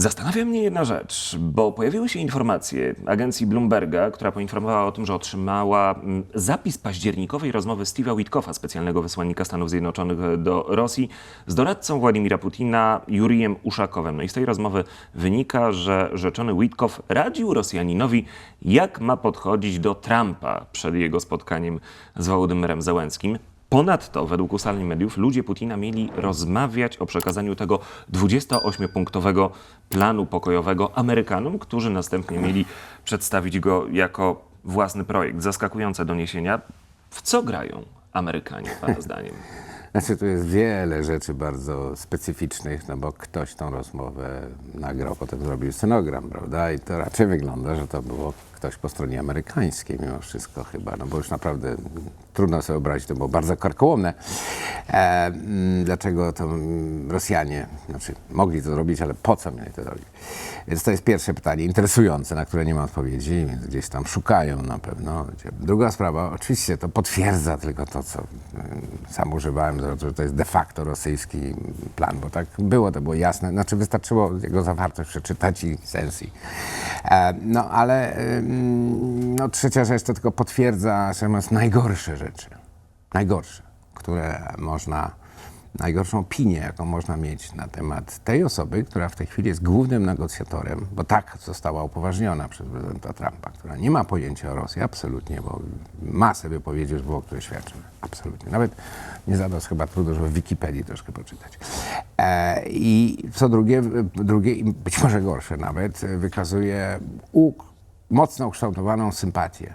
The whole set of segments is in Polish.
Zastanawia mnie jedna rzecz, bo pojawiły się informacje agencji Bloomberga, która poinformowała o tym, że otrzymała mm, zapis październikowej rozmowy Steve'a Witkoffa, specjalnego wysłannika Stanów Zjednoczonych do Rosji, z doradcą Władimira Putina, Jurijem Uszakowem. No i z tej rozmowy wynika, że rzeczony Witkow radził Rosjaninowi, jak ma podchodzić do Trumpa przed jego spotkaniem z Wołodymyrem Zełenskim. Ponadto, według ustaleń mediów, ludzie Putina mieli rozmawiać o przekazaniu tego 28-punktowego planu pokojowego Amerykanom, którzy następnie mieli przedstawić go jako własny projekt. Zaskakujące doniesienia. W co grają Amerykanie, Pana zdaniem? Znaczy, tu jest wiele rzeczy bardzo specyficznych, no bo ktoś tą rozmowę nagrał, potem zrobił scenogram, prawda? I to raczej wygląda, że to było ktoś po stronie amerykańskiej mimo wszystko chyba, no bo już naprawdę trudno sobie wyobrazić, to było bardzo karkołomne. E, mm, dlaczego to mm, Rosjanie, znaczy mogli to zrobić, ale po co mieli to zrobić? Więc to jest pierwsze pytanie, interesujące, na które nie ma odpowiedzi, więc gdzieś tam szukają na pewno. Druga sprawa, oczywiście to potwierdza tylko to, co mm, sam używałem, że to jest de facto rosyjski plan, bo tak było, to było jasne. Znaczy wystarczyło jego zawartość przeczytać i sens. E, No ale ym, no, trzecia rzecz to tylko potwierdza, że masz najgorsze rzeczy, najgorsze, które można, najgorszą opinię, jaką można mieć na temat tej osoby, która w tej chwili jest głównym negocjatorem, bo tak została upoważniona przez prezydenta Trumpa, która nie ma pojęcia o Rosji, absolutnie, bo masę wypowiedzi już było, które świadczą, absolutnie. Nawet nie zada chyba trudu, żeby w Wikipedii troszkę poczytać. E, I co drugie, drugie, być może gorsze nawet, wykazuje u, mocno ukształtowaną sympatię.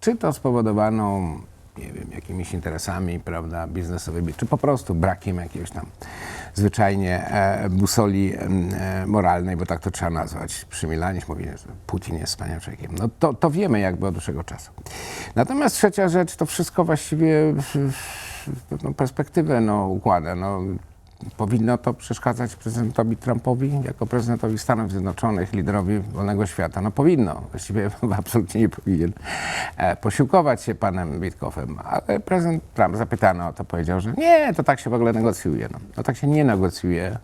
Czy to spowodowaną, nie wiem, jakimiś interesami, prawda, biznesowymi, czy po prostu brakiem jakiegoś tam zwyczajnie e, busoli e, moralnej, bo tak to trzeba nazwać. Przy Milanie mówi, że Putin jest wspaniałym człowiekiem. No to, to wiemy jakby od dłuższego czasu. Natomiast trzecia rzecz, to wszystko właściwie pewną perspektywę no, układa. No, Powinno to przeszkadzać prezydentowi Trumpowi jako prezydentowi Stanów Zjednoczonych, liderowi wolnego świata? No powinno. Właściwie absolutnie nie powinien e, posiłkować się panem Witkoffem. Ale prezydent Trump zapytano o to, powiedział, że nie, to tak się w ogóle negocjuje. No, no tak się nie negocjuje,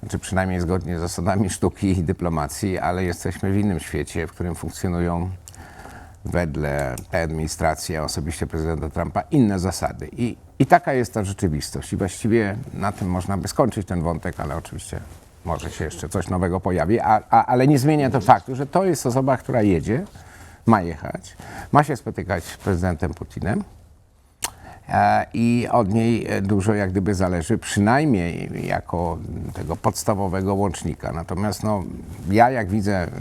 znaczy przynajmniej zgodnie z zasadami sztuki i dyplomacji, ale jesteśmy w innym świecie, w którym funkcjonują wedle administracji, a osobiście prezydenta Trumpa, inne zasady. I, I taka jest ta rzeczywistość. I właściwie na tym można by skończyć ten wątek, ale oczywiście może się jeszcze coś nowego pojawi, a, a, ale nie zmienia to faktu, że to jest osoba, która jedzie, ma jechać, ma się spotykać z prezydentem Putinem. I od niej e, dużo jak gdyby zależy, przynajmniej jako tego podstawowego łącznika. Natomiast no, ja jak widzę mm,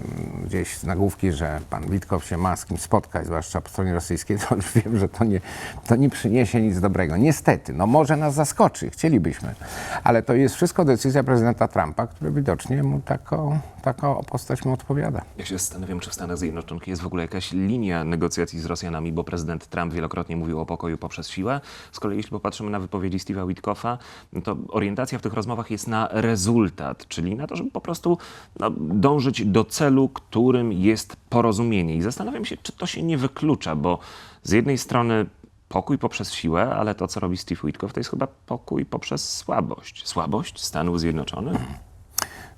gdzieś z nagłówki, że pan Witkow się ma z kimś spotkać, zwłaszcza po stronie rosyjskiej, to już wiem, że to nie, to nie przyniesie nic dobrego. Niestety, no może nas zaskoczy, chcielibyśmy, ale to jest wszystko decyzja prezydenta Trumpa, który widocznie mu taką, taka postać mu odpowiada. Ja się zastanawiam, czy w Stanach Zjednoczonych jest w ogóle jakaś linia negocjacji z Rosjanami, bo prezydent Trump wielokrotnie mówił o pokoju poprzez siłę. Z kolei, jeśli popatrzymy na wypowiedzi Steve'a Witkoffa, to orientacja w tych rozmowach jest na rezultat, czyli na to, żeby po prostu no, dążyć do celu, którym jest porozumienie. I zastanawiam się, czy to się nie wyklucza, bo z jednej strony pokój poprzez siłę, ale to, co robi Steve Witkoff, to jest chyba pokój poprzez słabość. Słabość Stanów Zjednoczonych?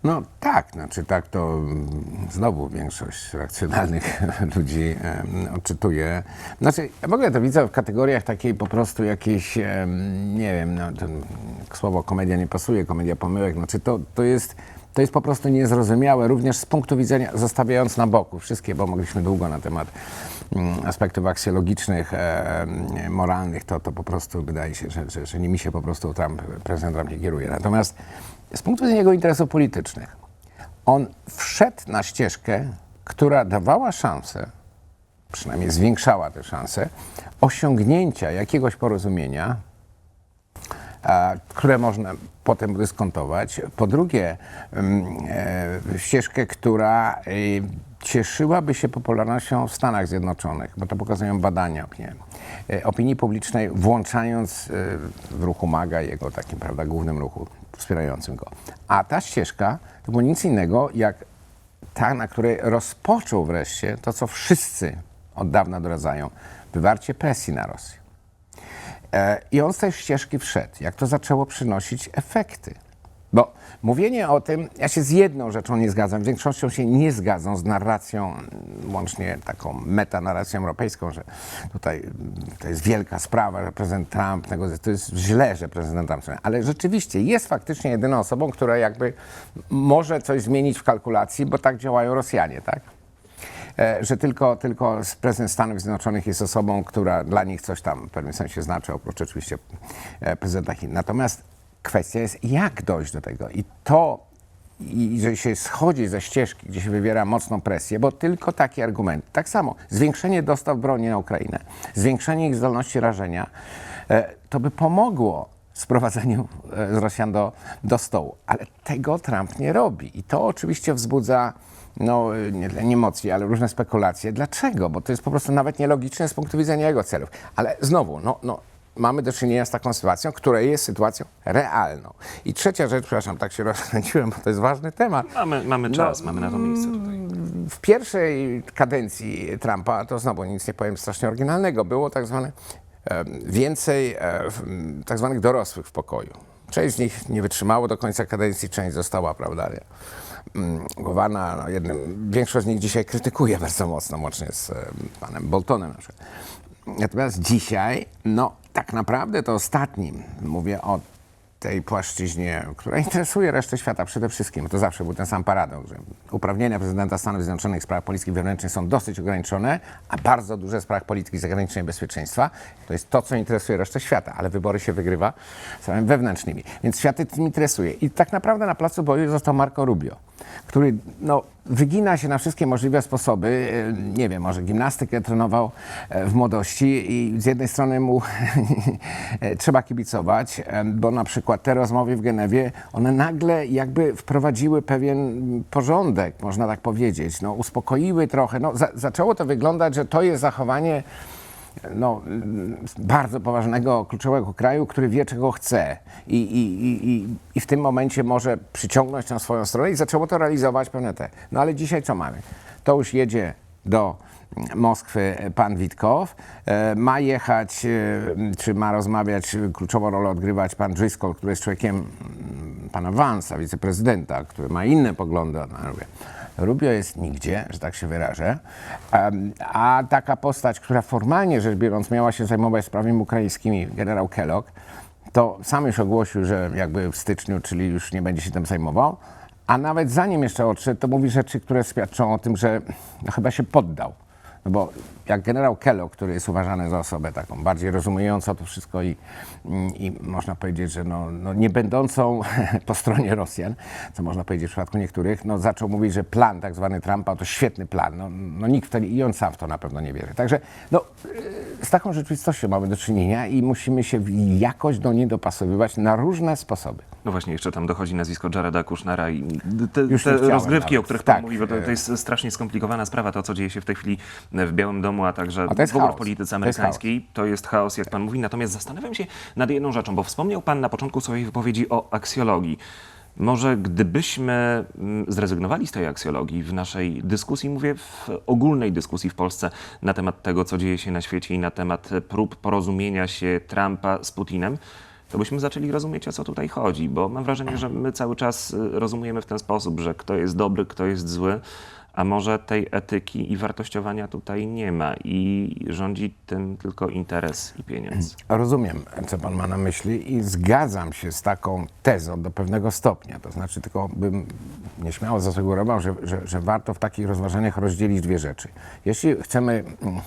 No tak, znaczy tak to mm, znowu większość racjonalnych ludzi odczytuje. Znaczy w ogóle to widzę w kategoriach takiej po prostu jakiejś, nie wiem, no, słowo komedia nie pasuje, komedia pomyłek, znaczy to, to jest to jest po prostu niezrozumiałe, również z punktu widzenia, zostawiając na boku wszystkie, bo mogliśmy długo na temat mm, aspektów aksjologicznych, moralnych, to, to po prostu wydaje się, że, że, że nimi się po prostu Trump, prezydent Trump nie kieruje. Natomiast z punktu widzenia jego interesów politycznych, on wszedł na ścieżkę, która dawała szansę, przynajmniej zwiększała te szanse, osiągnięcia jakiegoś porozumienia, które można potem dyskontować. Po drugie, mm, e, ścieżkę, która e, cieszyłaby się popularnością w Stanach Zjednoczonych, bo to pokazują badania nie, e, opinii publicznej, włączając w ruchu MAGA, jego takim prawda, głównym ruchu wspierającym go. A ta ścieżka to było nic innego jak ta, na której rozpoczął wreszcie to, co wszyscy od dawna doradzają, wywarcie presji na Rosję. E, I on z tej ścieżki wszedł. Jak to zaczęło przynosić efekty. Bo mówienie o tym, ja się z jedną rzeczą nie zgadzam, większością się nie zgadzam z narracją, łącznie taką metanarracją europejską, że tutaj to jest wielka sprawa, że prezydent Trump negocjuje. To jest źle, że prezydent Trump. Ale rzeczywiście jest faktycznie jedyną osobą, która jakby może coś zmienić w kalkulacji, bo tak działają Rosjanie, tak? E, że tylko, tylko prezydent Stanów Zjednoczonych jest osobą, która dla nich coś tam w pewnym sensie znaczy, oprócz oczywiście e, prezydenta Chin. Natomiast kwestia jest, jak dojść do tego. I to, i że się schodzi ze ścieżki, gdzie się wywiera mocną presję, bo tylko taki argument. Tak samo, zwiększenie dostaw broni na Ukrainę, zwiększenie ich zdolności rażenia, e, to by pomogło sprowadzeniu e, z Rosjan do, do stołu. Ale tego Trump nie robi. I to oczywiście wzbudza no, nie, nie emocji, ale różne spekulacje. Dlaczego? Bo to jest po prostu nawet nielogiczne z punktu widzenia jego celów. Ale znowu, no, no, mamy do czynienia z taką sytuacją, która jest sytuacją realną. I trzecia rzecz, przepraszam, tak się rozkręciłem, bo to jest ważny temat. Mamy, mamy czas, mamy na to miejsce tutaj. W pierwszej kadencji Trumpa, to znowu nic nie powiem strasznie oryginalnego, było tak zwane więcej e, tak zwanych dorosłych w pokoju. Część z nich nie wytrzymało do końca kadencji, część została, prawda, mm, głowana. No, jednym, większość z nich dzisiaj krytykuje bardzo mocno, łącznie z panem Boltonem na przykład. Natomiast dzisiaj, no tak naprawdę to ostatnim, mówię o tej płaszczyźnie, która interesuje resztę świata przede wszystkim. To zawsze był ten sam paradoks, że uprawnienia prezydenta Stanów Zjednoczonych w sprawach polityki wewnętrznej są dosyć ograniczone, a bardzo duże w sprawach polityki zagranicznej i bezpieczeństwa. To jest to, co interesuje resztę świata, ale wybory się wygrywa sprawami wewnętrznymi. Więc świat tym interesuje. I tak naprawdę na placu boju został Marco Rubio, który no, wygina się na wszystkie możliwe sposoby. E, Nie wiem, może gimnastykę trenował e, w młodości i z jednej strony mu e, trzeba kibicować, bo na przykład te rozmowy w Genewie, one nagle jakby wprowadziły pewien porządek, można tak powiedzieć. No, uspokoiły trochę. No, za, zaczęło to wyglądać, że to jest zachowanie no, bardzo poważnego, kluczowego kraju, który wie, czego chce i, i, i, i, w tym momencie może przyciągnąć na swoją stronę i zaczęło to realizować pewne te. No ale dzisiaj co mamy? To już jedzie do Moskwy pan Witkow, e, ma jechać, e, czy ma rozmawiać, kluczową rolę odgrywać pan Driscoll, który jest człowiekiem mm, pana Vansa, wiceprezydenta, który ma inne poglądy pana Rubio. Jest nigdzie, że tak się wyrażę, a taka postać, która formalnie rzecz biorąc miała się zajmować sprawami ukraińskimi, generał Kellogg, to sam już ogłosił, że jakby w styczniu, czyli już nie będzie się tym zajmował, a nawet zanim jeszcze odszedł, to mówi rzeczy, które świadczą o tym, że no, chyba się poddał. No bo jak generał Kellogg, który jest uważany za osobę taką bardziej rozumującą to wszystko i, i można powiedzieć, że no, no nie będącą po stronie Rosjan, co można powiedzieć w przypadku niektórych, no zaczął mówić, że plan tak zwany Trumpa to świetny plan. No, no nikt w to, i on sam w to na pewno nie wierzy. Także no, z taką rzeczywistością mamy do czynienia i musimy się jakoś do niej dopasowywać na różne sposoby. No właśnie, jeszcze tam dochodzi nazwisko Jareda Kushnera i te, te rozgrywki, o nawet. których pan Tak. mówi, bo to, to jest strasznie skomplikowana sprawa, to co dzieje się w tej chwili w Białym Domu, a także A w ogóle w polityce To jest amerykańskiej. To jest chaos, jak pan mówi. Natomiast zastanawiam się nad jedną rzeczą, bo wspomniał pan na początku swojej wypowiedzi o aksjologii. Może gdybyśmy mm, zrezygnowali z tej aksjologii w naszej dyskusji, mówię w ogólnej dyskusji w Polsce na temat tego, co dzieje się na świecie i na temat prób porozumienia się Trumpa z Putinem, to byśmy zaczęli rozumieć, o co tutaj chodzi, bo mam wrażenie, że my cały czas y, rozumiemy w ten sposób, że kto jest dobry, kto jest zły, a może tej etyki i wartościowania tutaj nie ma i rządzi tym tylko interes i pieniądz. Rozumiem, co pan ma na myśli i zgadzam się z taką tezą do pewnego stopnia. To znaczy, tylko bym nieśmiało zasugerował, że, że, że warto w takich rozważaniach rozdzielić dwie rzeczy. Jeśli chcemy, mm,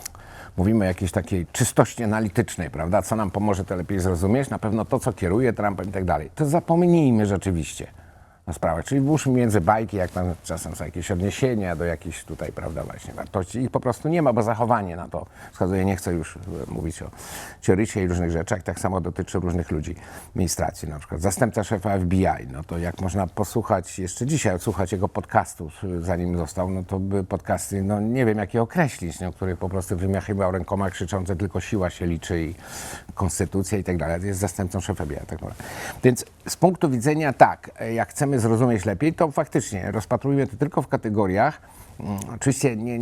mówimy o jakiejś takiej czystości analitycznej, prawda, co nam pomoże to lepiej zrozumieć, na pewno to, co kieruje Trumpem i tak dalej, to zapomnijmy rzeczywiście na sprawę. Czyli włóżmy między bajki, jak tam czasem są jakieś odniesienia do jakichś tutaj, prawda, właśnie wartości. Ich po prostu nie ma, bo zachowanie na to wskazuje. Nie chcę już e, mówić o ciorycie i różnych rzeczach. Tak samo dotyczy różnych ludzi administracji. Na przykład zastępca szefa FBI. No to jak można posłuchać, jeszcze dzisiaj odsłuchać jego podcastów, e, zanim został, no to były podcasty, no nie wiem jak je określić, no, których po prostu wymiachywał rękoma krzyczące tylko siła się liczy i konstytucja i tak dalej. Jest zastępcą szefa FBI. Tak naprawdę. Więc z punktu widzenia tak, e, jak chcemy zrozumieć lepiej, to faktycznie rozpatrujmy to tylko w kategoriach. mm, Oczywiście nie,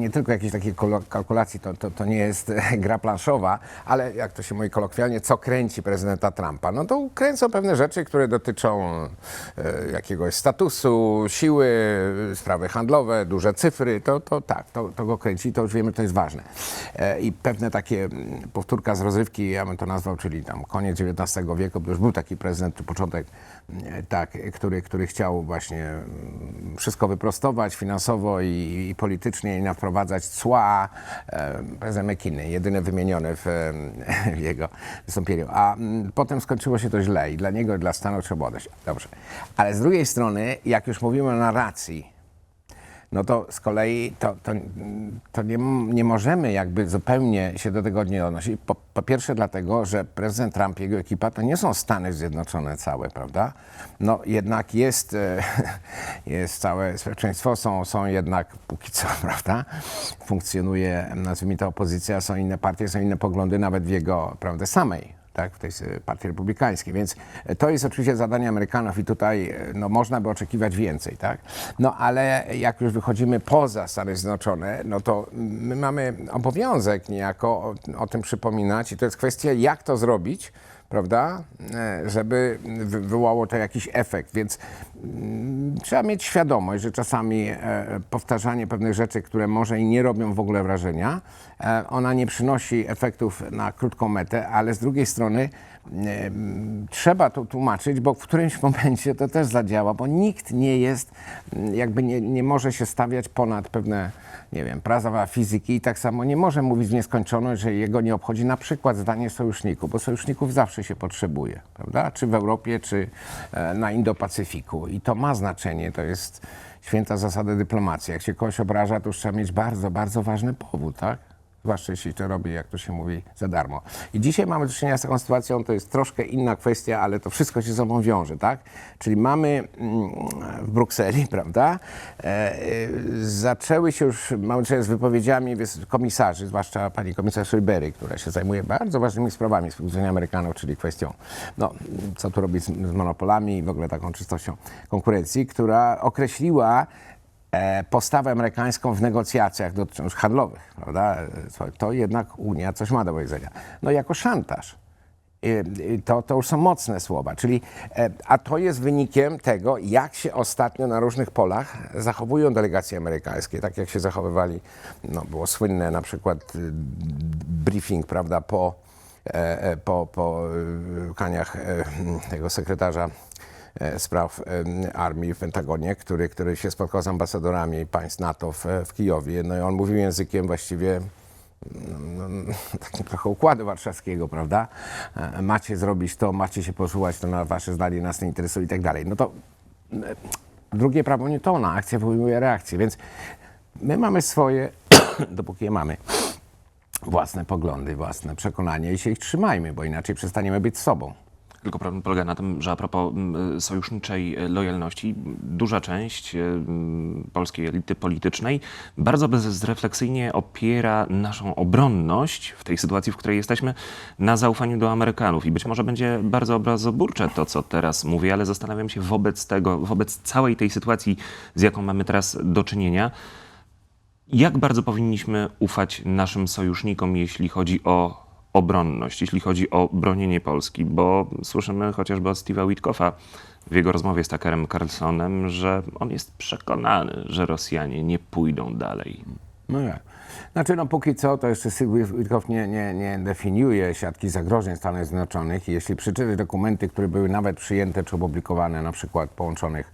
nie tylko jakieś takie kalkulacji, to, to, to nie jest gra planszowa, ale jak to się mówi kolokwialnie, co kręci prezydenta Trumpa? No to kręcą pewne rzeczy, które dotyczą e, jakiegoś statusu, siły, sprawy handlowe, duże cyfry, to, to tak, to, to go kręci, to już wiemy, to jest ważne. E, I pewne takie mm, powtórka z rozrywki, ja bym to nazwał, czyli tam koniec XIX wieku, bo już był taki prezydent, czy początek, tak, który, który chciał właśnie mm, wszystko wyprostować finansowo i, i politycznie i wprowadzać cła. E, prezydent McKinney, jedyny wymieniony w, e, w jego wystąpieniu. A mm, potem skończyło się to źle i dla niego, i dla Stanów trzeba odejść. Dobrze. Ale z drugiej strony, jak już mówimy o narracji, no to z kolei to, to, to nie, nie możemy jakby zupełnie się do tego nie odnosić. Po, po pierwsze dlatego, że prezydent Trump jego ekipa to nie są Stany Zjednoczone całe, prawda? No jednak jest, e, jest całe społeczeństwo, są, są jednak póki co, prawda? Funkcjonuje, nazwijmy to opozycja, są inne partie, są inne poglądy nawet w jego, prawda, samej tak, w tej partii republikańskiej. Więc e, to jest oczywiście zadanie Amerykanów i tutaj e, no, można by oczekiwać więcej, tak? No ale jak już wychodzimy poza Stany Zjednoczone, no to my mamy obowiązek niejako o, o tym przypominać i to jest kwestia, jak to zrobić, prawda, E, żeby wy- wywołało to jakiś efekt. Więc mm, trzeba mieć świadomość, że czasami e, powtarzanie pewnych rzeczy, które może i nie robią w ogóle wrażenia, e, ona nie przynosi efektów na krótką metę, ale z drugiej strony trzeba to tłumaczyć, bo w którymś momencie to też zadziała, bo nikt nie jest, m, jakby nie, nie może się stawiać ponad pewne, nie wiem, prawa fizyki i tak samo nie może mówić w nieskończoność, że jego nie obchodzi na przykład zdanie sojuszników, bo sojuszników zawsze się potrzebuje, prawda? Czy w Europie, czy e, na Indo-Pacyfiku. I to ma znaczenie, to jest święta zasada dyplomacji. Jak się kogoś obraża, to już trzeba mieć bardzo, bardzo ważny powód, tak? Zwłaszcza jeśli to robi, jak to się mówi, za darmo. I dzisiaj mamy do czynienia z taką sytuacją, to jest troszkę inna kwestia, ale to wszystko się ze sobą wiąże, tak? Czyli mamy mm, w Brukseli, prawda, e, e, zaczęły się już, mamy do czynienia z wypowiedziami komisarzy, zwłaszcza pani komisarz Rybery, która się zajmuje bardzo ważnymi sprawami z punktu widzenia Amerykanów, czyli kwestią, no, co tu robić z, monopolami i w ogóle taką czystością konkurencji, która określiła postawę amerykańską w negocjacjach dotyczących handlowych, prawda? E, To jednak Unia coś ma do powiedzenia. No jako szantaż. To, to już są mocne słowa, czyli, e, a to jest wynikiem tego, jak się ostatnio na różnych polach zachowują delegacje amerykańskie, tak jak się zachowywali, no było słynne na przykład y, briefing, prawda, po, e, e, po, po y, kaniach e, tego sekretarza e, spraw e, armii w Pentagonie, który, który się spotkał z ambasadorami państw NATO w, w Kijowie. No i on mówił językiem właściwie no, no, takim trochę układu warszawskiego, prawda? E, Macie zrobić to, macie się posłuchać, to na wasze zdanie nas nie interesuje i tak dalej. No to e, drugie prawo Newtona, akcja wywołuje reakcję, więc my mamy swoje, dopóki je mamy, własne poglądy, własne przekonania i się ich trzymajmy, bo inaczej przestaniemy być sobą. Tylko problem polega na tym, że a propos mm, sojuszniczej e, lojalności, duża część e, mm, polskiej elity politycznej bardzo bezrefleksyjnie opiera naszą obronność w tej sytuacji, w której jesteśmy, na zaufaniu do Amerykanów. I być może będzie bardzo obrazoburcze to, co teraz mówię, ale zastanawiam się wobec tego, wobec całej tej sytuacji, z jaką mamy teraz do czynienia, jak bardzo powinniśmy ufać naszym sojusznikom, jeśli chodzi o obronność, jeśli chodzi o bronienie Polski? Bo słyszymy chociażby od Steve'a Witkoffa w jego rozmowie z Tuckerem Carlsonem, że on jest przekonany, że Rosjanie nie pójdą dalej. No jak? Znaczy, no póki co, to jeszcze Witkow nie, nie, nie definiuje siatki zagrożeń Stanów Zjednoczonych jeśli przeczytać dokumenty, które były nawet przyjęte czy opublikowane, na przykład połączonych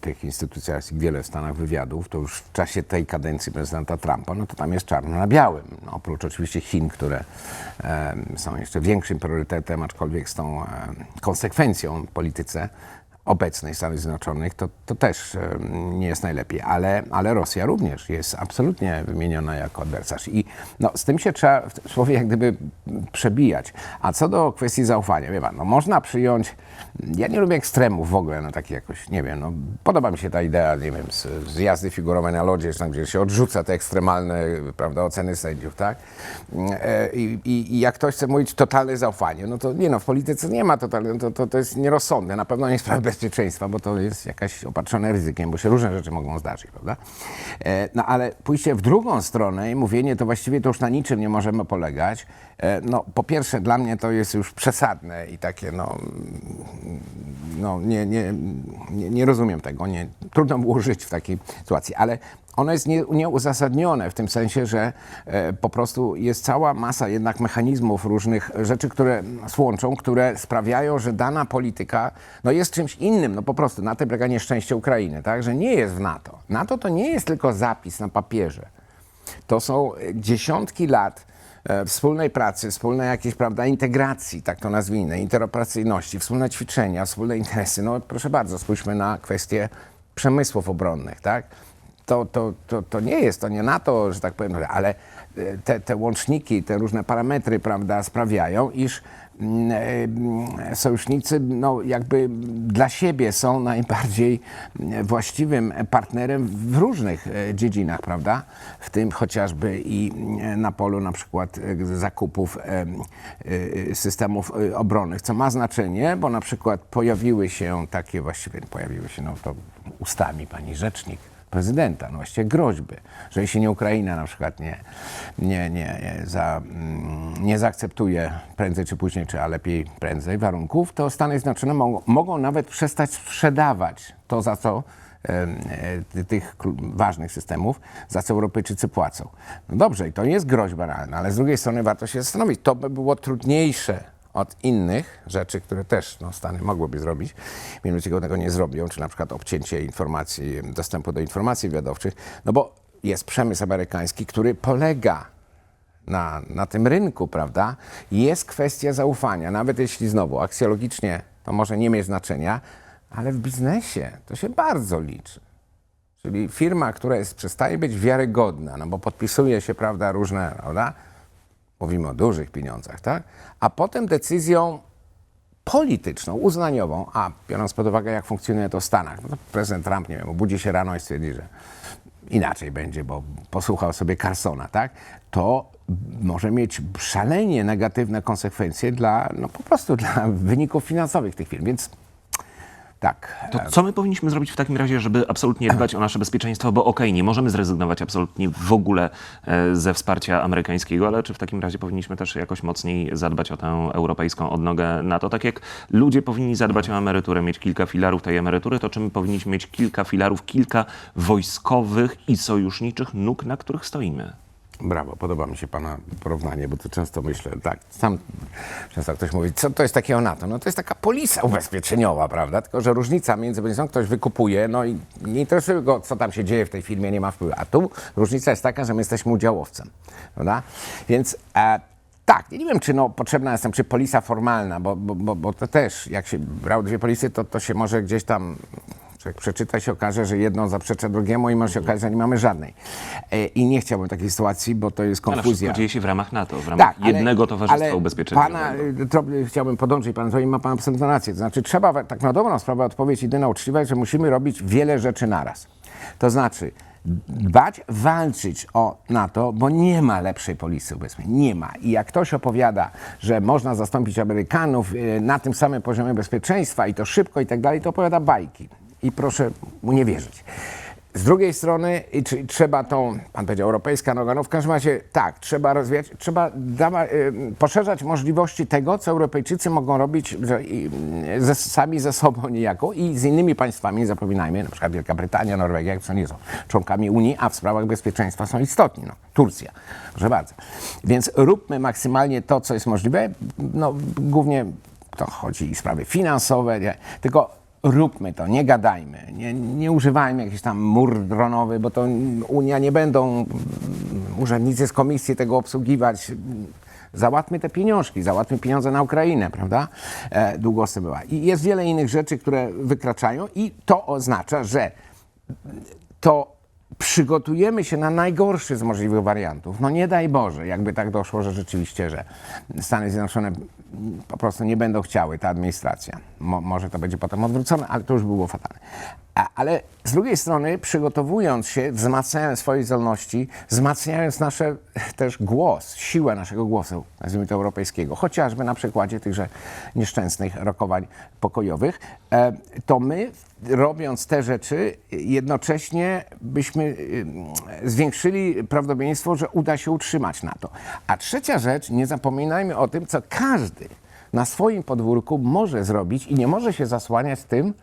tych instytucji, jest ich wiele w Stanach wywiadów, to już w czasie tej kadencji prezydenta Trumpa, no to tam jest czarno na białym. No, oprócz oczywiście Chin, które em, są jeszcze większym priorytetem, aczkolwiek z tą em, konsekwencją w polityce obecnej Stanów Zjednoczonych, to, to też em, nie jest najlepiej, ale, ale Rosja również jest absolutnie wymieniona jako adwersarz. I no, z tym się trzeba w słowie jak gdyby przebijać. A co do kwestii zaufania, wie pan, no, można przyjąć, ja nie lubię ekstremów w ogóle, no takie jakoś, nie wiem, no, podoba mi się ta idea, nie wiem, z, z jazdy figurowej na lodzie, tam, gdzie się odrzuca te ekstremalne, prawda, oceny sędziów, tak? E, I, i, i jak ktoś chce mówić totalne zaufanie, no to nie no, w polityce nie ma totalnego, to, to, to jest nierozsądne, na pewno nie sprawy bezpieczeństwa, bo to jest jakaś opatrzone ryzykiem, bo się różne rzeczy mogą zdarzyć, prawda? E, no ale pójście w drugą stronę i mówienie, to właściwie to już na niczym nie możemy polegać. E, no po pierwsze dla mnie to jest już przesadne i takie no, no nie, nie, nie, nie rozumiem tego, nie, trudno było żyć w takiej sytuacji, ale ono jest nie, nieuzasadnione w tym sensie, że e, po prostu jest cała masa jednak mechanizmów, różnych rzeczy, które nas łączą, które sprawiają, że dana polityka no, jest czymś innym, no po prostu na tym polega nieszczęście Ukrainy, tak, że nie jest w NATO. NATO to nie jest tylko zapis na papierze. To są dziesiątki lat e, wspólnej pracy, wspólnej jakiejś, prawda, integracji, tak to nazwijmy, interoperacyjności, wspólne ćwiczenia, wspólne interesy. No proszę bardzo, spójrzmy na kwestie przemysłów obronnych, tak? To, to, to, to nie jest, to nie NATO, że tak powiem, ale e, te, te łączniki, te różne parametry, prawda, sprawiają, iż mm, e, mm, sojusznicy no, jakby dla siebie są najbardziej mm, właściwym partnerem w różnych e, dziedzinach, prawda? W tym chociażby i na polu na przykład zakupów systemów obronnych, co ma znaczenie, bo na przykład pojawiły się takie, właściwie pojawiły się, no to ustami pani rzecznik, prezydenta, no właściwie groźby, że jeśli nie Ukraina na przykład nie, nie, nie, za, mm, nie zaakceptuje prędzej czy później, czy a lepiej prędzej warunków, to Stany Zjednoczone mogą, mogą nawet przestać sprzedawać to, za co e, tych ważnych systemów, za co Europejczycy płacą. No dobrze, i to jest groźba realna, ale z drugiej strony warto się zastanowić, to by było trudniejsze od innych rzeczy, które też no, Stany mogłyby zrobić, mianowicie tego nie zrobią, czy na przykład obcięcie informacji, dostępu do informacji wywiadowczych, no bo jest przemysł amerykański, który polega na, na tym rynku, prawda? Jest kwestia zaufania, nawet jeśli znowu aksjologicznie to może nie mieć znaczenia, ale w biznesie to się bardzo liczy. Czyli firma, która jest, przestaje być wiarygodna, no bo podpisuje się, prawda, różne, prawda? Mówimy o dużych pieniądzach, tak? A potem decyzją polityczną, uznaniową, a biorąc pod uwagę, jak funkcjonuje to w Stanach, no to prezydent Trump, nie wiem, obudzi się rano i stwierdzi, że inaczej będzie, bo posłuchał sobie Carsona, tak? To może mieć szalenie negatywne konsekwencje dla, no po prostu dla wyników finansowych tych firm, więc tak. To co my powinniśmy zrobić w takim razie, żeby absolutnie dbać o nasze bezpieczeństwo? Bo okej, nie możemy zrezygnować absolutnie w ogóle e, ze wsparcia amerykańskiego, ale czy w takim razie powinniśmy też jakoś mocniej zadbać o tę europejską odnogę NATO? Tak jak ludzie powinni zadbać o emeryturę, mieć kilka filarów tej emerytury, to czy my powinniśmy mieć kilka filarów, kilka wojskowych i sojuszniczych nóg, na których stoimy? Brawo, podoba mi się Pana porównanie, bo to często myślę, tak, sam często ktoś mówi, co to jest takiego NATO? No to jest taka polisa ubezpieczeniowa, prawda? Tylko, że różnica między polisą, ktoś wykupuje, no i nie interesuje go, co tam się dzieje w tej firmie, nie ma wpływu. A tu różnica jest taka, że my jesteśmy udziałowcem, prawda? Więc e, tak, nie wiem, czy no, potrzebna jest tam, czy polisa formalna, bo, bo, bo, bo to też, jak się brał dwie polisy, to, to się może gdzieś tam jak przeczyta się okaże, że jedno zaprzecza drugiemu i może się okazać, że nie mamy żadnej. E, I nie chciałbym takiej sytuacji, bo to jest Ale konfuzja. dzieje się w ramach NATO, w ramach ale- jednego towarzystwa ale. Pana, y, tro, chciałbym podążyć, pan i ma pan absolutną rację. To znaczy trzeba, tak na dobrą sprawę odpowiedź jedyna uczciwa, że musimy robić wiele rzeczy naraz. To znaczy dbać, walczyć o NATO, bo nie ma lepszej polisy ubezpieczeń. Nie ma. I jak ktoś opowiada, że można zastąpić Amerykanów y, na tym samym poziomie bezpieczeństwa i to szybko i tak dalej, to opowiada bajki. I proszę mu nie wierzyć. Z drugiej strony czy, trzeba tą, pan powiedział, europejska noga, no w każdym razie tak, trzeba rozwijać, trzeba dawa, y, poszerzać możliwości tego, co Europejczycy mogą robić ze, sami ze sobą niejako i z innymi państwami, nie zapominajmy, na przykład Wielka Brytania, Norwegia, jak nie są członkami Unii, a w sprawach bezpieczeństwa są istotni, no, Turcja, proszę bardzo. Więc róbmy maksymalnie to, co jest możliwe, no głównie to chodzi i sprawy finansowe, nie? tylko róbmy to, nie gadajmy, nie, nie używajmy jakiś tam mur dronowy, bo to Unia nie będą mm, urzędnicy z komisji tego obsługiwać. Załatwmy te pieniążki, załatwmy pieniądze na Ukrainę, prawda? E, długosy była. I jest wiele innych rzeczy, które wykraczają i to oznacza, że to przygotujemy się na najgorszy z możliwych wariantów. No nie daj Boże, jakby tak doszło, że rzeczywiście, że Stany Zjednoczone po prostu nie będą chciały, ta administracja. Mo, może to będzie potem odwrócone, ale to już było fatalne. A, ale z drugiej strony, przygotowując się, wzmacniając swoje zdolności, wzmacniając nasze też głos, siłę naszego głosu, nazwijmy to europejskiego, chociażby na przykładzie tychże nieszczęsnych rokowań pokojowych, e, to my, robiąc te rzeczy, jednocześnie byśmy y, zwiększyli prawdopodobieństwo, że uda się utrzymać na to. A trzecia rzecz, nie zapominajmy o tym, co każdy na swoim podwórku może zrobić i nie może się zasłaniać tym,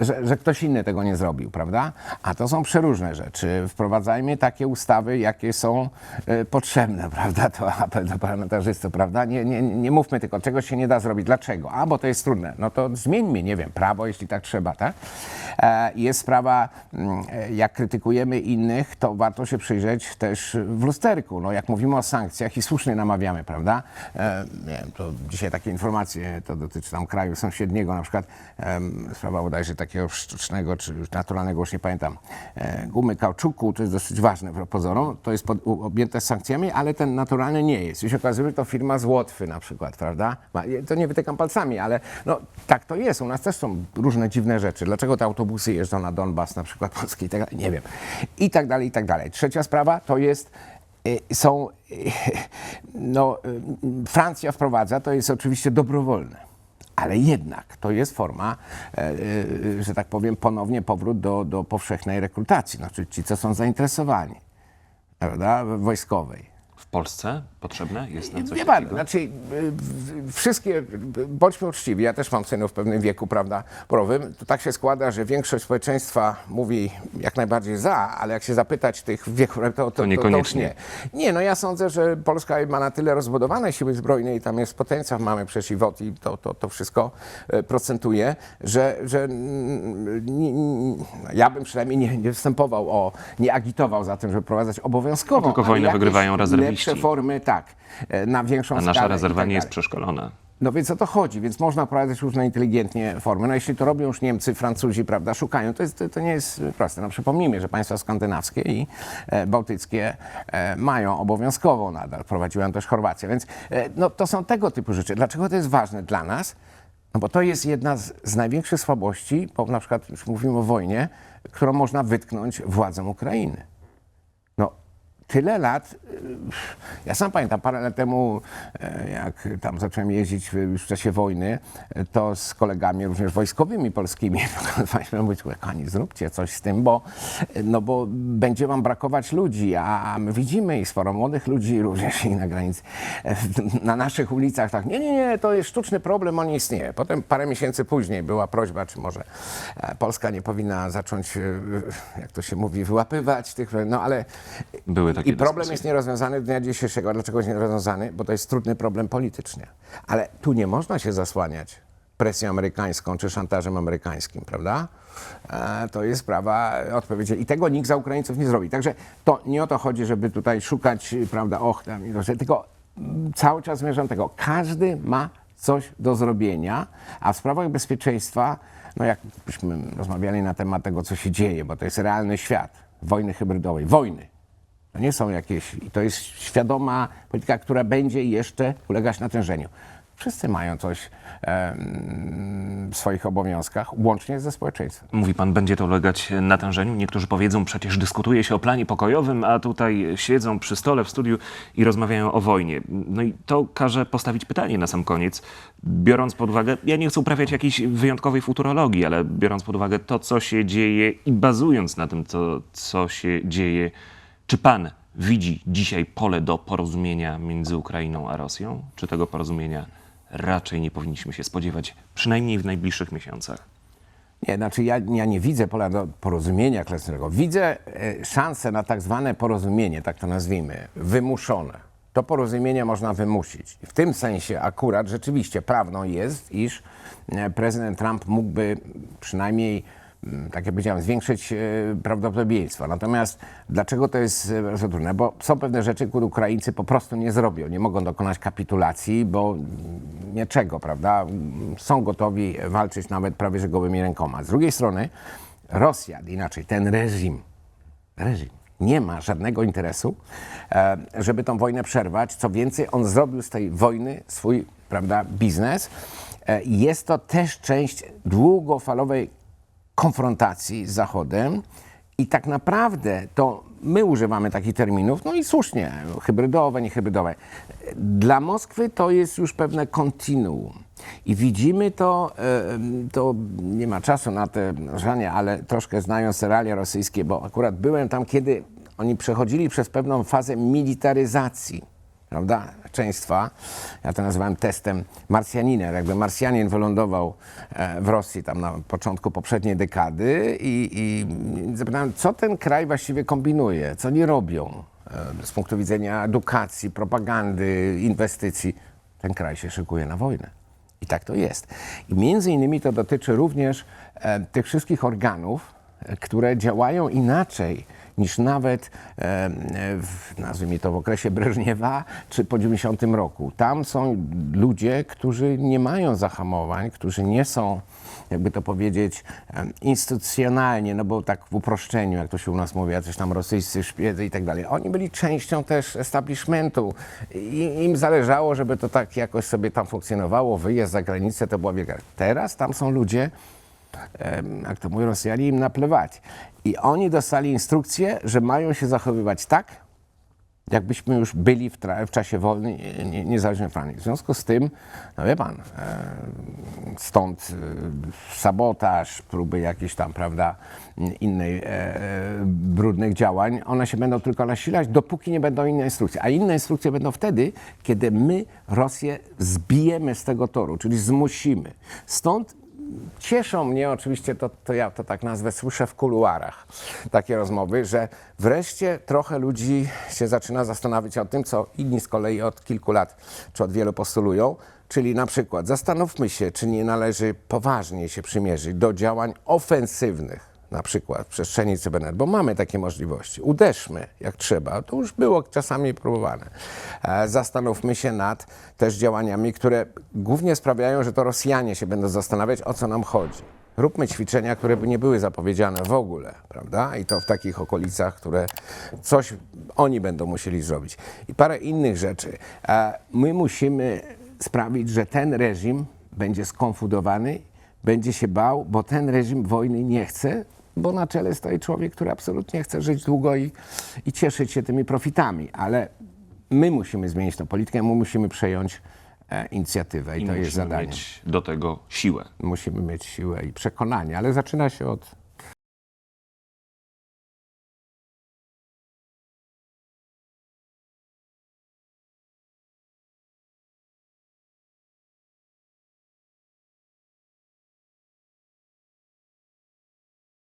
że, że ktoś inny tego nie zrobił, prawda? A to są przeróżne rzeczy. Wprowadzajmy takie ustawy, jakie są e, potrzebne, prawda? To apel do parlamentarzystów, prawda? Nie, nie, nie mówmy tylko, czego się nie da zrobić. Dlaczego? A, bo to jest trudne. No to zmieńmy, nie wiem, prawo, jeśli tak trzeba, tak? E, jest sprawa, mm, e, jak krytykujemy innych, to warto się przyjrzeć też w lusterku. No, jak mówimy o sankcjach i słusznie namawiamy, prawda? E, nie wiem, to dzisiaj takie informacje, to dotyczy tam kraju sąsiedniego, na przykład em, sprawa bodajże takiego sztucznego czy już naturalnego, już nie pamiętam, e, gumy kauczuku, to jest dosyć ważne pozorom, to jest pod, objęte sankcjami, ale ten naturalny nie jest. I się okazuje, że to firma z Łotwy na przykład, prawda? To nie wytykam palcami, ale no, tak to jest. U nas też są różne dziwne rzeczy. Dlaczego te autobusy jeżdżą na Donbas na przykład polski tak? Nie wiem. I tak dalej, i tak dalej. Trzecia sprawa to jest y, są, y, no, y, Francja wprowadza, to jest oczywiście dobrowolne. Ale jednak to jest forma, e, e, że tak powiem, ponownie powrót do, do powszechnej rekrutacji. Znaczy ci, co są zainteresowani, prawda, wojskowej. W Polsce potrzebne jest nam coś Wie pan, takiego? znaczy y, wszystkie, bądźmy uczciwi, ja też mam synów w pewnym wieku, prawda, porowym, to tak się składa, że większość społeczeństwa mówi jak najbardziej za, ale jak się zapytać tych w wieku, to, to, to, to niekoniecznie. nie. Nie, no ja sądzę, że Polska ma na tyle rozbudowane siły zbrojne i tam jest potencjał, mamy przecież i WOT i to, to, to wszystko e, procentuje, że, że nie, nie, ja bym przynajmniej nie, nie występował o, nie agitował za tym, żeby prowadzać obowiązkowo. Tylko wojnę wygrywają rezerwiści. Lepsze formy, tak, e, na większą A skalę. nasza i rezerwa tak nie jest przeszkolona. No więc o to chodzi, więc można wprowadzać różne inteligentnie formy. No jeśli to robią już Niemcy, Francuzi, prawda, szukają, to, jest, to, nie jest proste. No przypomnijmy, że państwa skandynawskie i e, bałtyckie e, mają obowiązkowo nadal, prowadziła też Chorwacja, więc no, to są tego typu rzeczy. Dlaczego to jest ważne dla nas? No bo to jest jedna z, z największych słabości, bo na przykład już mówimy o wojnie, którą można wytknąć władzom Ukrainy. Tyle lat. y, Ja sam pamiętam parę lat temu, e, jak tam zacząłem jeździć już w czasie wojny, e, to z kolegami również wojskowymi polskimi próbowaliśmy mówić, kochani, zróbcie coś z tym, bo, e, no bo będzie wam brakować ludzi, a my widzimy ich sporo młodych ludzi również i na granicy, na naszych ulicach tak, nie, nie, nie, to jest sztuczny problem, on nie istnieje. Potem parę miesięcy później była prośba, czy może Polska nie powinna zacząć, jak to się mówi, wyłapywać tych, no ale Były takie i problem dyskusje. jest nierozwiązany do dnia dzisiejszego. Dlaczego jest nierozwiązany? Bo to jest trudny problem politycznie. Ale tu nie można się zasłaniać presją amerykańską czy szantażem amerykańskim, prawda? E, to jest sprawa odpowiedzialności. I tego nikt za Ukraińców nie zrobi. Także to nie o to chodzi, żeby tutaj szukać, prawda, och, tam, tylko cały czas zmierzam tego. Każdy ma coś do zrobienia, a w sprawach bezpieczeństwa, no jakbyśmy rozmawiali na temat tego, co się dzieje, bo to jest realny świat wojny hybrydowej, wojny. To nie są jakieś, i to jest świadoma polityka, która będzie jeszcze ulegać natężeniu. Wszyscy mają coś w swoich obowiązkach, łącznie ze społeczeństwem. Mówi pan, będzie to ulegać natężeniu. Niektórzy powiedzą, przecież dyskutuje się o planie pokojowym, a tutaj siedzą przy stole w studiu i rozmawiają o wojnie. No i to każe postawić pytanie na sam koniec, biorąc pod uwagę, ja nie chcę uprawiać jakiejś wyjątkowej futurologii, ale biorąc pod uwagę to, co się dzieje i bazując na tym, co się dzieje, czy pan widzi dzisiaj pole do porozumienia między Ukrainą a Rosją? Czy tego porozumienia raczej nie powinniśmy się spodziewać, przynajmniej w najbliższych miesiącach? Nie, znaczy ja, ja nie widzę pola do porozumienia klasycznego. Widzę e, szansę na tak zwane porozumienie, tak to nazwijmy, wymuszone. To porozumienie można wymusić. W tym sensie akurat rzeczywiście prawdą jest, iż e, prezydent Trump mógłby przynajmniej, tak jak powiedziałem, zwiększyć e, prawdopodobieństwo. Natomiast dlaczego to jest e, bardzo trudne? Bo są pewne rzeczy, które Ukraińcy po prostu nie zrobią. Nie mogą dokonać kapitulacji, bo niczego, prawda? Są gotowi walczyć nawet prawie że gołymi rękoma. Z drugiej strony Rosja, inaczej ten reżim reżim nie ma żadnego interesu, e, żeby tą wojnę przerwać. Co więcej, on zrobił z tej wojny swój prawda, biznes. E, Jest to też część długofalowej konfrontacji z Zachodem i tak naprawdę to my używamy takich terminów, no i słusznie, hybrydowe, niehybrydowe. Dla Moskwy to jest już pewne kontinuum. I widzimy to, to nie ma czasu na te żanie, ale troszkę znając realia rosyjskie, bo akurat byłem tam, kiedy oni przechodzili przez pewną fazę militaryzacji prawda, częństwa. Ja to nazywałem testem Marsjaninem. Jakby Marsjanin wylądował e, w Rosji tam na początku poprzedniej dekady i, i zapytałem, co ten kraj właściwie kombinuje, co nie robią e, z punktu widzenia edukacji, propagandy, inwestycji. Ten kraj się szykuje na wojnę. I tak to jest. I między innymi to dotyczy również e, tych wszystkich organów, które działają inaczej niż nawet, e, w, nazwijmy to, w okresie Breżniewa czy po 90 roku. Tam są ludzie, którzy nie mają zahamowań, którzy nie są, jakby to powiedzieć, e, instytucjonalnie, no bo tak w uproszczeniu, jak to się u nas mówi, jacyś tam rosyjscy szpiedzy i tak dalej. Oni byli częścią też establishmentu i im zależało, żeby to tak jakoś sobie tam funkcjonowało, wyjazd za granicę to była wielka. Teraz tam są ludzie, em, jak to mówią Rosjanie, im naplewać. I oni dostali instrukcję, że mają się zachowywać tak, jakbyśmy już byli w, w czasie wojny nie- nie- niezależnej Francji. W związku z tym, no wie pan, stąd e, sabotaż, próby jakichś tam, prawda, innej, e, e, brudnych działań, one się będą tylko nasilać, dopóki nie będą inne instrukcje. A inne instrukcje będą wtedy, kiedy my Rosję zbijemy z tego toru, czyli zmusimy. Stąd cieszą mnie oczywiście, to, to ja to tak nazwę, słyszę w kuluarach takie rozmowy, że wreszcie trochę ludzi się zaczyna zastanawiać o tym, co inni z kolei od kilku lat czy od wielu postulują, czyli na przykład zastanówmy się, czy nie należy poważnie się przymierzyć do działań ofensywnych na przykład w przestrzeni cybernet, bo mamy takie możliwości. Uderzmy jak trzeba. To już było czasami próbowane. E, Zastanówmy się nad też działaniami, które głównie sprawiają, że to Rosjanie się będą zastanawiać, o co nam chodzi. Róbmy ćwiczenia, które by nie były zapowiedziane w ogóle, prawda? I to w takich okolicach, które coś oni będą musieli zrobić. I parę innych rzeczy. E, My musimy sprawić, że ten reżim będzie skonfudowany, będzie się bał, bo ten reżim wojny nie chce, bo na czele stoi człowiek, który absolutnie chce żyć długo i, i cieszyć się tymi profitami. Ale my musimy zmienić tę politykę, my musimy przejąć e, inicjatywę i, I to jest musimy zadanie. mieć do tego siłę. Musimy mieć siłę i przekonanie, ale zaczyna się od